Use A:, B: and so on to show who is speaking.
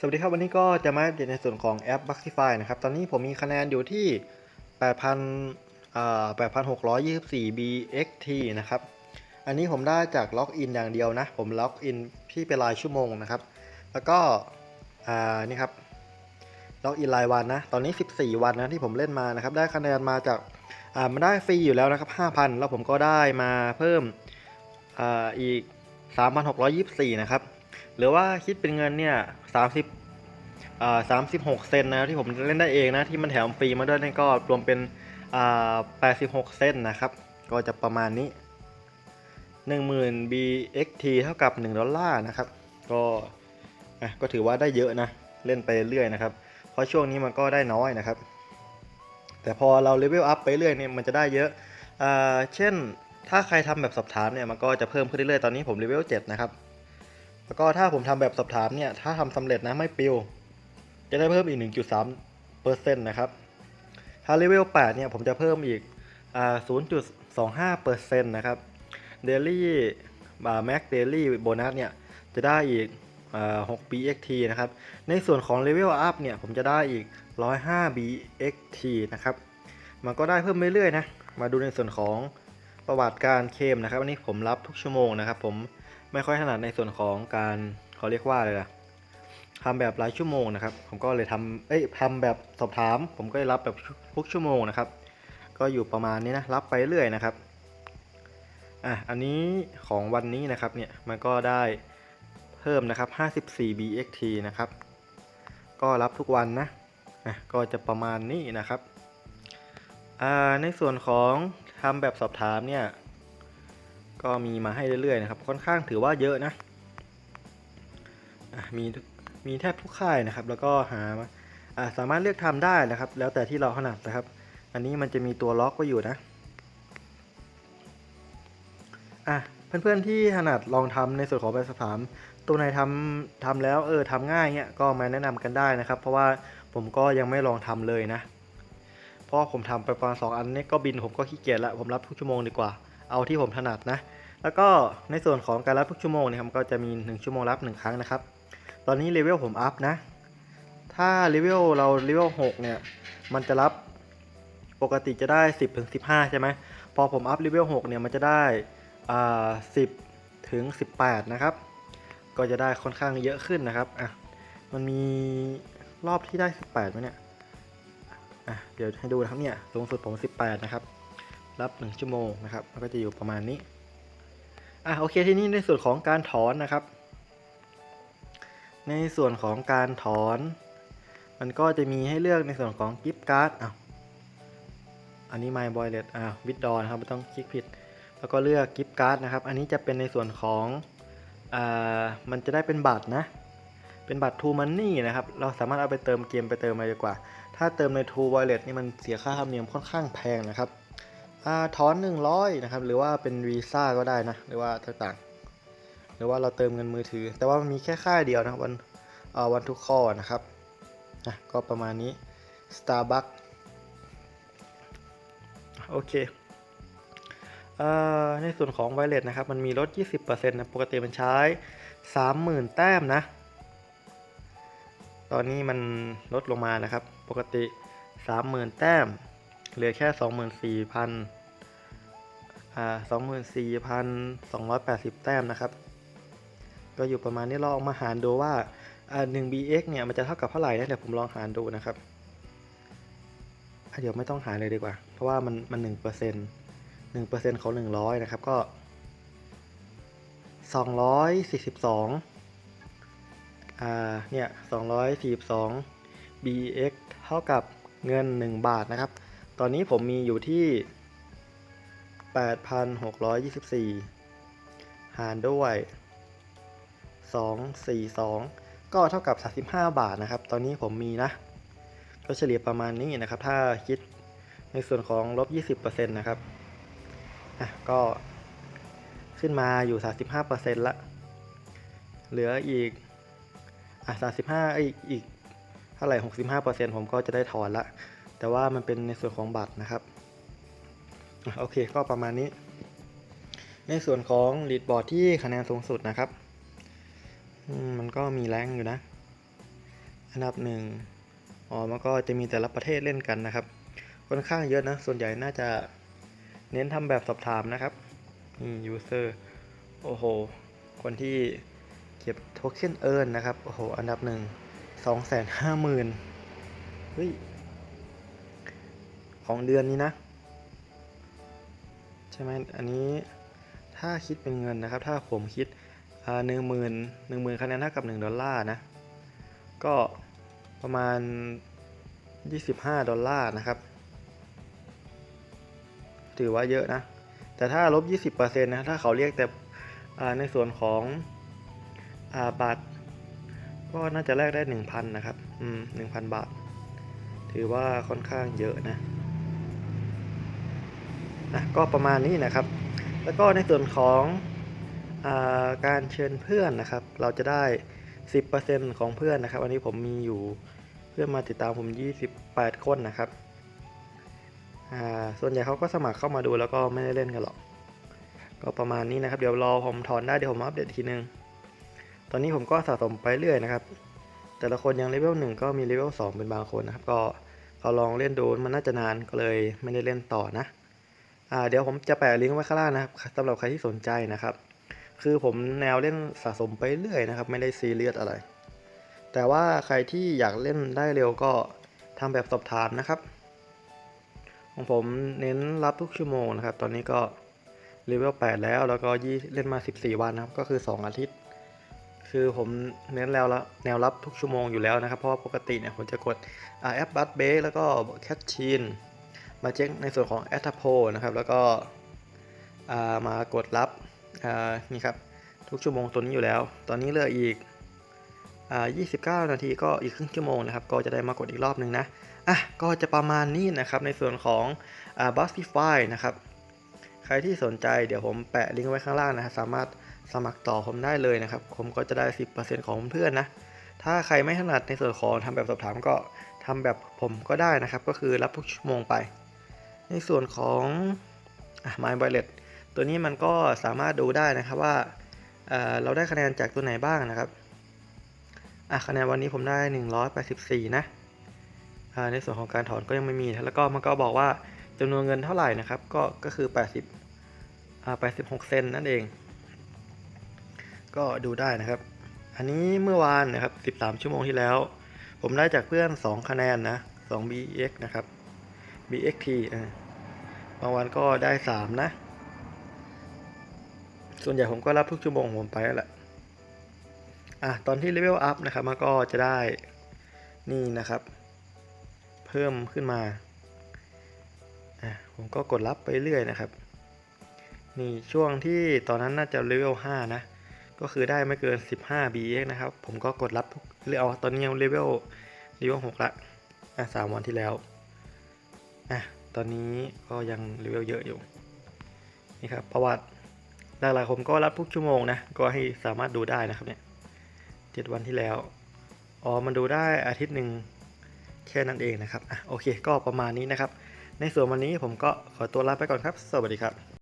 A: สวัสดีครับวันนี้ก็จะมาเดในส่วนของแอป b u x i f y นะครับ ตอนนี้ผมมีคะแนนอยู่ที่8,000อ่า8,624 BXT นะครับ อันนี้ผมได้จากล็อกอินอย่างเดียวนะ ผมล็อกอินที่เป็นรายชั่วโมงนะครับ แล้วก็อ่านี่ครับล็อกอินรายวันนะ ตอนนี้ 14 วันนะที่ผมเล่นมานะครับ ได้คะแนนมาจากอ่ามันได้ฟรีอยู่แล้วนะครับ 5,000 แล้วผมก็ได้มาเพิ่มอ่าอีก 3,624 นะครับ หรือว่าคิดเป็นเงินเนี่ยสามสิบอ่าสามสิบหกเซนนะที่ผมเล่นได้เองนะที่มันแถมฟรีมาด้วยนี่ก็รวมเป็นอ่าแปดสิบหกเซนนะครับ ก็จะประมาณนี้หนึ่งหมื่น BXT เท่ากับหนึ่งดอลลาร์นะครับ ก็อะก็ถือว่าได้เยอะนะ เล่นไปเรื่อยนะครับ เพราะช่วงนี้มันก็ได้น้อยนะครับ แต่พอเราเลเวลอัพไปเรื่อยเนี่ยมันจะได้เยอะอ่าเช่นถ้าใครทำแบบสอบถามเนี่ยมันก็จะเพิ่มขึ้นเรื่อยๆ ตอนนี้ผมเลเวล7นะครับ แล้วก็ถ้าผมทำแบบสอบถามเนี่ย ถ้าทำสำเร็จนะไม่ปิว จะได้เพิ่มอีก 1.3เปอร์เซ็นต์นะครับ ถ้าเลเวล 8 เนี่ยผมจะเพิ่มอีกอ0.25เปอร์เซ็นต์นะครับเดลี่บาแม็กเดลี่โบนัสเนี่ย จะได้อีกอ6 BXT นะครับ ในส่วนของเลเวลอัพเนี่ย ผมจะได้อีก 105 BXT นะครับ มันก็ได้เพิ่มเรื่อยๆนะ มาดูในส่วนของประวัติการเคมนะครับ อันนี้ผมรับทุกชั่วโมงนะครับผม ไม่ค่อยถนัดในส่วนของการเขาเรียกว่าอะไรล่ะทำแบบรายชั่วโมงนะครับ ผมก็เลยทำเอ้ยทำแบบสอบถาม ผมก็เลยรับแบบทุกชั่วโมงนะครับ ก็อยู่ประมาณนี้นะ รับไปเรื่อยนะครับ อะ อันนี้ของวันนี้นะครับ เนี่ย มันก็ได้เพิ่มนะครับ 54 BXT นะครับ ก็รับทุกวันนะ อะ ก็จะประมาณนี้นะครับ อ่า ในส่วนของทำแบบสอบถามเนี่ย ก็มีมาให้เรื่อยๆนะครับ ค่อนข้างถือว่าเยอะนะมีมีแทบทุกค่ายนะครับ แล้วก็หาสามารถเลือกทำได้นะครับ แล้วแต่ที่เราถนัดนะครับ อันนี้มันจะมีตัวล็อกไว้อยู่นะอะเพื่อนๆที่ถนัดลองทำในส่วนของแบบสอบถามตัวไหนทำทำแล้วเออทำง่ายเงี้ยก็มาแนะนำกันได้นะครับ เพราะว่าผมก็ยังไม่ลองทำเลยนะเพราะผมทำไปประมาณสองอันนี้ก็บินผมก็ขี้เกียจละผมรับทุกชั่วโมงดีกว่า เอาที่ผมถนัดนะ แล้วก็ในส่วนของการรับทุกชั่วโมงเนี่ยครับก็จะมี 1 ชั่วโมงรับ 1 ครั้งนะครับ ตอนนี้เลเวลผมอัพนะ ถ้าเลเวลเราเลเวล6เนี่ย มันจะรับปกติจะได้ 10ถึง15 ใช่ไหม พอผมอัพเลเวล6เนี่ยมันจะได้อ่า10ถึง18 นะครับ ก็จะได้ค่อนข้างเยอะขึ้นนะครับอะมันมีรอบที่ได้ 18ไหมเนี่ยอะเดี๋ยวให้ดูนะครับเนี่ยสูงสุดผม 18 นะครับ รับ 1 ชั่วโมงนะครับมันก็จะอยู่ประมาณนี้ อะโอเคทีนี้ในส่วนของการถอนนะครับ ในส่วนของการถอน มันก็จะมีให้เลือกในส่วนของกิฟต์การ์ดอะอันนี้ My b o y l e t อ่าวิดดอนครับไม่ต้องคลิกผิด แล้วก็เลือกกิฟต์การ์ดนะครับ อันนี้จะเป็นในส่วนของอ่ามันจะได้เป็นบัตรนะ เป็นบัตร True Money นะครับ เราสามารถเอาไปเติมเกมไปเติมอะไรดีกว่า ถ้าเติมใน True Wallet นี่มันเสียค่าธรรมเนียมค่อนข้างแพงนะครับ อถอน 100 นะครับ หรือว่าเป็นวีซ่าก็ได้นะ หรือว่าต่างๆ หรือว่าเราเติมเงินมือถือ แต่ว่ามันมีแค่ค่ายเดียวนะวันวันทุกข้อนะครับอะก็ประมาณนี้ Starbucks โอเคอในส่วนของ w i l e t นะครับ มันมีลด 20%นะ ปกติมันใช้ 30,000 แต้มนะ ตอนนี้มันลดลงมานะครับ ปกติ 30,000 แต้ม เหลือแค่ 24,000 อ่า24,280แต้มนะครับ ก็อยู่ประมาณนี้ลองมาหารดูว่าอ่า1 bx เนี่ยมันจะเท่ากับเท่าไหร่นะเดี๋ยวผมลองหารดูนะครับเดี๋ยวไม่ต้องหารเลยดีกว่า เพราะว่ามันมัน1% 1%ของ100นะครับก็242อ่าเนี่ย242 bx เท่ากับเงิน 1 บาทนะครับ ตอนนี้ผมมีอยู่ที่ 8,624 หารด้วย 242 ก็เท่ากับ 35 บาทนะครับ ตอนนี้ผมมีนะ ก็เฉลี่ยประมาณนี้นะครับ ถ้าคิดในส่วนของลบ 20%นะครับอะก็ขึ้นมาอยู่ 35%ละ เหลืออีก อะ 35ไอยอีกเท่าไหร่ 65%ผมก็จะได้ถอนละ แต่ว่ามันเป็นในส่วนของบัตรนะครับ โอเคก็ประมาณนี้ ในส่วนของลีดบอร์ดที่คะแนนสูงสุดนะครับ มันก็มีแรงอยู่นะ อันดับหนึ่งอ๋อมันก็จะมีแต่ละประเทศเล่นกันนะครับ ค่อนข้างเยอะนะ ส่วนใหญ่น่าจะเน้นทำแบบสอบถามนะครับนี่ user โอ้โห คนที่เก็บโทเค็นเอิร์นนะครับ โอ้โห อันดับหนึ่งสองแสนห้าหมื่นเฮ้ย ของเดือนนี้นะ ช่ไหมอันนี้ถ้าคิดเป็นเงินนะครับ ถ้าผมคิดหนึ่งหมื่นหนึ่งหมื่นคะแนนเท่ากับหนึ่งดอลลาร์นะ ก็ประมาณ 25 ดอลลาร์นะครับ ถือว่าเยอะนะ แต่ถ้าลบ 20%นะ ถ้าเขาเรียกแต่ในส่วนของอาบัตรก็น่าจะแลกได้ 1,000 นะครับ อืม 1,000 บาท ถือว่าค่อนข้างเยอะนะ นะก็ประมาณนี้นะครับ แล้วก็ในส่วนของอาการเชิญเพื่อนนะครับ เราจะได้ 10%ของเพื่อนนะครับ อันนี้ผมมีอยู่เพื่อนมาติดตามผม 28 คนนะครับส่วนใหญ่เขาก็สมัครเข้ามาดูแล้วก็ไม่ได้เล่นกันหรอก ก็ประมาณนี้นะครับ เดี๋ยวรอผมถอนได้เดี๋ยวผมอัปเดตทีนึง ตอนนี้ผมก็สะสมไปเรื่อยนะครับ แต่ละคนยังเลเวลหนึ่งก็มีเลเวลสองเป็นบางคนนะครับ ก็เขาลองเล่นดูมันน่าจะนานก็เลยไม่ได้เล่นต่อนะ เดี๋ยวผมจะแปะลิงก์ไว้ข้างล่างนะครับสำหรับใครที่สนใจนะครับ คือผมแนวเล่นสะสมไปเรื่อยนะครับ ไม่ได้ซีเรียสอะไร แต่ว่าใครที่อยากเล่นได้เร็วก็ทำแบบสอบถามนะครับ ของผมเน้นรับทุกชั่วโมงนะครับ ตอนนี้ก็เลเวล8แล้วแล้วก็ยี่เล่นมา 14 วันนะครับ ก็คือ 2 อาทิตย์ คือผมเน้นแล้วละแนวรับทุกชั่วโมงอยู่แล้วนะครับ เพราะว่าปกติเนี่ยผมจะกดแอปบัตเบแล้วก็แคชชีน มาเช็คในส่วนของแอตโพนะครับ แล้วก็มากดรับนี่ครับทุกชั่วโมงตัวนี้อยู่แล้ว ตอนนี้เหลืออีกอ่า29 นาทีก็อีกครึ่งชั่วโมงนะครับ ก็จะได้มากดอีกรอบหนึ่งนะ อะ ก็จะประมาณนี้นะครับในส่วนของอ่า b u s t i f y นะครับ ใครที่สนใจเดี๋ยวผมแปะลิงก์ไว้ข้างล่างนะครับสามารถสมัครต่อผมได้เลยนะครับ ผมก็จะได้ 10%ของเพื่อนนะ ถ้าใครไม่ถนัดในส่วนของทำแบบสอบถามก็ทำแบบผมก็ได้นะครับ ก็คือรับทุกชั่วโมงไป ในส่วนของอ My b a l l e t ตัวนี้มันก็สามารถดูได้นะครับว่าเเราได้คะแนนจากตัวไหนบ้างนะครับคะแนนวันนี้ผมได้ 184 นะในส่วนของการถอนก็ยังไม่มีแล้วก็มันก็บอกว่าจำนวนเงินเท่าไหร่นะครับ ก็ก็คือ 80 86 เซนนั่นเอง ก็ดูได้นะครับ อันนี้เมื่อวานนะครับ 13 ชั่วโมงที่แล้ว ผมได้จากเพื่อน 2 คะแนนนะ 2 bx นะครับ bxt อ่าบางวันก็ได้3นะ ส่วนใหญ่ผมก็รับทุกชั่วโมงผมไปแล้วแหละ อะ ตอนที่เลเวลอัพนะครับ มันก็จะได้นี่นะครับ เพิ่มขึ้นมา อะ ผมก็กดรับไปเรื่อยนะครับ นี่ช่วงที่ตอนนั้นน่าจะเลเวล5นะ ก็คือได้ไม่เกิน 15 bx นะครับ ผมก็กดรับทุกเรือเอาตอนนี้เลเวลเลเวล6ละ อะสามวันที่แล้ว อะตอนนี้ก็ยังเลเวลเยอะอยู่นี่ครับประวัติหลายๆผมก็รับทุกชั่วโมงนะก็ให้สามารถดูได้นะครับเนี่ยเจ็ดวันที่แล้วอ๋อมันดูได้อาทิตย์หนึ่งแค่นั้นเองนะครับอะโอเค ก็ประมาณนี้นะครับ ในส่วนวันนี้ผมก็ขอตัวลาไปก่อนครับ สวัสดีครับ